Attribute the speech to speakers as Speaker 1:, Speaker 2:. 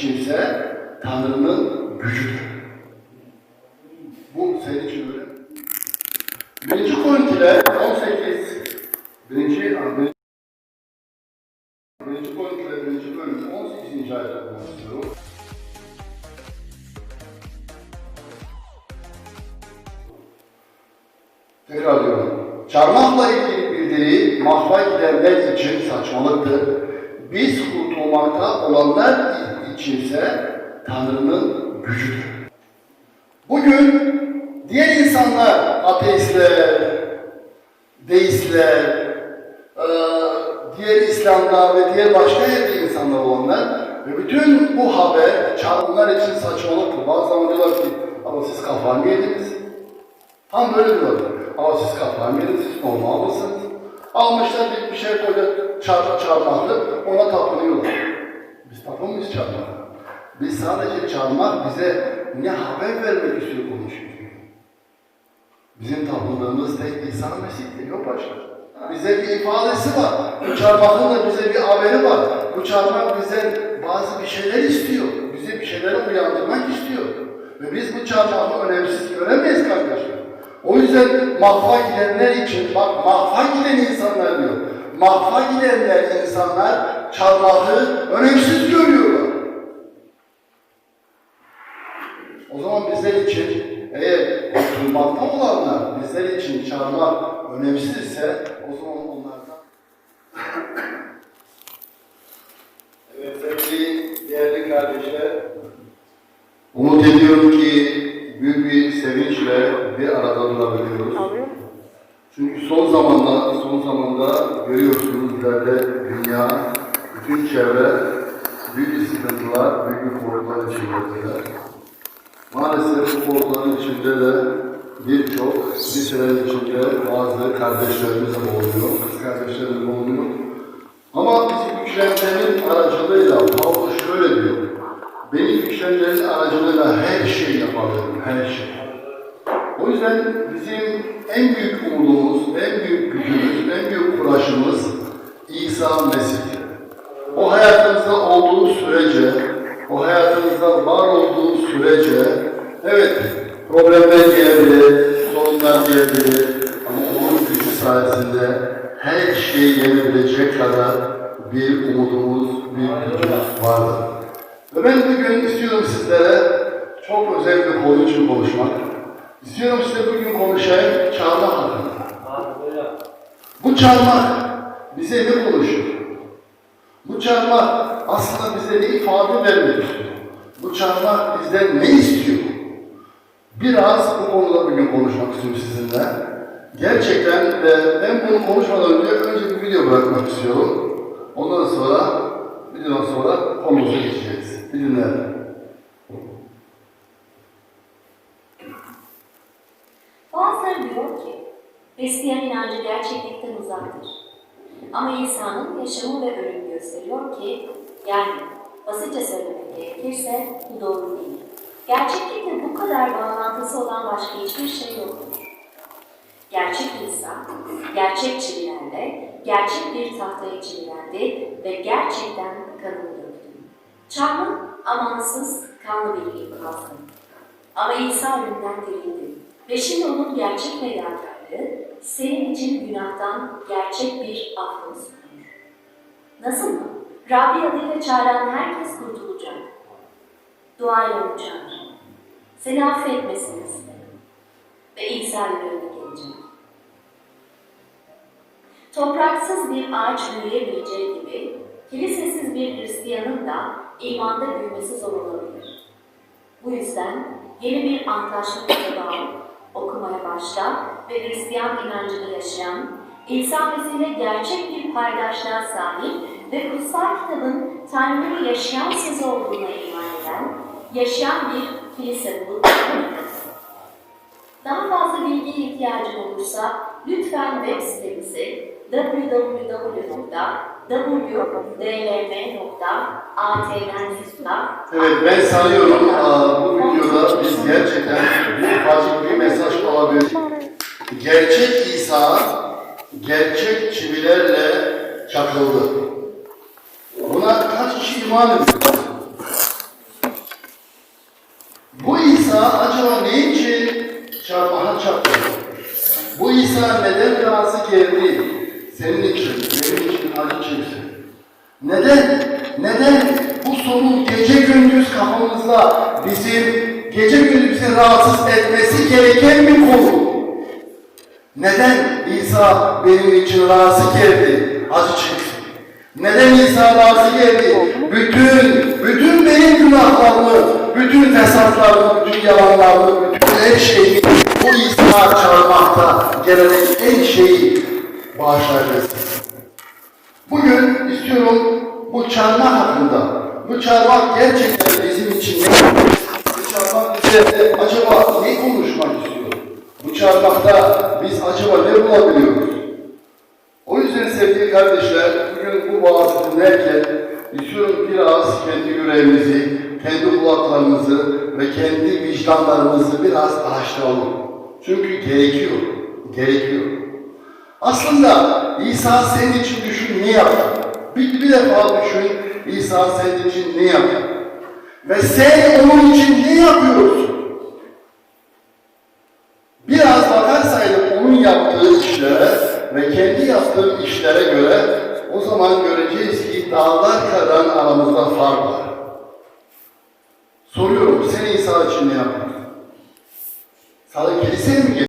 Speaker 1: içinse Tanrı'nın gücüdür. Bu senin için öyle mi? Birinci Korintiler 18 birinci, birinci, birinci Korintiler birinci bölüm 18. ayet okumak istiyorum. Tekrar diyorum. Çarmıhla ilgili bildiri mahva gidenler için saçmalıktır. Biz kurtulmakta olanlar içinse Tanrı'nın gücüdür. Bugün diğer insanlar, ateistler, deistler, diğer İslam'da ve diğer başka yerde insanlar olanlar ve bütün bu haber çarmıhlar için saçmalıktır. Bazı zaman diyorlar ki ama siz kafayı mı yediniz? Tam böyle diyorlar. Ama siz kafayı mı yediniz? Siz normal mısınız? Almışlar bir, şey böyle çarpma çarmıhlı ona tapınıyorlar. Biz tapınmıyoruz çarmıha. Biz sadece çarmıh bize ne haber vermek istiyor konuşuyor. Bizim tapındığımız tek İsa Mesih'tir, yok başka. Bize bir ifadesi var. Bu çarmıhın da bize bir haberi var. Bu çarmıh bize bazı bir şeyler istiyor. Bizi bir şeylere uyandırmak istiyor. Ve biz bu çarmıhı önemsiz göremeyiz kardeşler. O yüzden mahva gidenler için, bak mahva giden insanlar diyor. Mahva gidenler insanlar çarmıhı önemsiz görüyorlar. O zaman bizler için eğer kurtulmakta olanlar bizler için çarmıh önemsizse o zaman onlardan Evet sevgili değerli kardeşler Umut ediyorum ki büyük bir sevinçle bir arada durabiliyoruz. Çünkü son zamanda, son zamanda görüyorsunuz ileride dünya, bütün çevre büyük sıkıntılar, büyük korkular içindedirler. Maalesef bu korkuların içinde de birçok liselerin içinde bazı kardeşlerimiz oluyor, kız kardeşlerimiz oluyor. Ama bizi güçlendirenin aracılığıyla Pavlus şöyle diyor. Beni güçlendirenin aracılığıyla her şey yapabilirim, her şey. O yüzden bizim en büyük umudumuz, en büyük gücümüz, en büyük uğraşımız İsa Mesih'tir. O hayatımızda olduğu sürece, o hayatımızda var olduğu sürece, evet problemler gelebilir, sorunlar gelebilir ama onun gücü sayesinde her şeyi yenebilecek kadar bir umudumuz, bir gücümüz vardır. Ve ben bugün istiyorum sizlere çok özel bir konu için konuşmak. İstiyorum size bugün konuşayım çarmıh hakkında. Bu çarmıh bize ne konuşur? Bu çarmıh aslında bize ne ifade vermek istiyor? Bu çarmıh bizden ne istiyor? Biraz bu konuda bugün konuşmak istiyorum sizinle. Gerçekten de ben bunu konuşmadan önce önce bir video bırakmak istiyorum. Ondan sonra, videodan sonra konumuza geçeceğiz. Bir dinleyelim.
Speaker 2: Diyor ki, Hristiyan inancı gerçeklikten uzaktır. Ama İsa'nın yaşamı ve ölümü gösteriyor ki, yani basitçe söylemek gerekirse bu doğru değil. Gerçeklikle bu kadar bağlantısı olan başka hiçbir şey yoktur. Gerçek İsa, gerçek çivilerle, gerçek bir tahtaya çivilendi ve gerçekten kanını döktü. Çarmıh amansız, kanlı bir infazdı. Ama İsa ölümden dirildi. Ve şimdi onun gerçek fedakarlığı senin için günahtan gerçek bir affını sunuyor. Nasıl mı? Rabbi adıyla çağıran herkes kurtulacak. Duayla onu çağır. Seni affetmesini iste. Ve önüne gelecek. Topraksız bir ağaç büyüyemeyeceği gibi, kilisesiz bir Hristiyanın da imanda büyümesi zor olabilir. Bu yüzden yeni bir antlaşma kitabı başla ve Hristiyan inancını yaşayan, İsa Mesih'le gerçek bir paydaşlığa sahip ve kutsal kitabın Tanrı'nın yaşayan sözü olduğuna iman eden, yaşayan bir kilise bulup Daha fazla bilgiye ihtiyacın olursa lütfen web sitemizi www.wdlm.atn.com
Speaker 1: Evet ben sanıyorum bu videoda biz gerçekten bir ufacık bir mesaj alabiliriz. Gerçek İsa gerçek çivilerle çakıldı. Buna kaç kişi iman ediyor? İsa acaba ne için çarmıha çarptı? Bu İsa neden razı geldi? Senin için, benim için acı çeksin. Neden? Neden? Bu sorun gece gündüz kafamızda bizim gece gündüz rahatsız etmesi gereken bir konu. Neden İsa benim için razı geldi? Acı çeksin. Neden İsa razı geldi? Bütün, bütün benim günahlarımı, bütün fesatlarımı, bütün yalanlarımı, bütün her şeyi bu İsa çağırmakta gelen en şeyi bağışlayacağız. Bugün istiyorum bu çarmıh hakkında. Bu çarmıh gerçekten bizim için ne? Bize acaba ne konuşmak istiyor? Bu çarmıhta biz acaba ne bulabiliyoruz? O yüzden sevgili kardeşler, bugün bu vaazı dinlerken istiyorum biraz kendi yüreğimizi, kendi kulaklarımızı ve kendi vicdanlarımızı biraz araştıralım. Çünkü gerekiyor, gerekiyor. Aslında İsa senin için düşün ne yaptı? Bir, bir defa düşün İsa senin için ne yaptı? Ve sen onun için ne yapıyorsun? Biraz bakarsaydık onun yaptığı işlere ve kendi yaptığı işlere göre o zaman göreceğiz ki dağlar kadar aramızda fark var. Soruyorum sen İsa için ne yapıyorsun? Sana kiliseye mi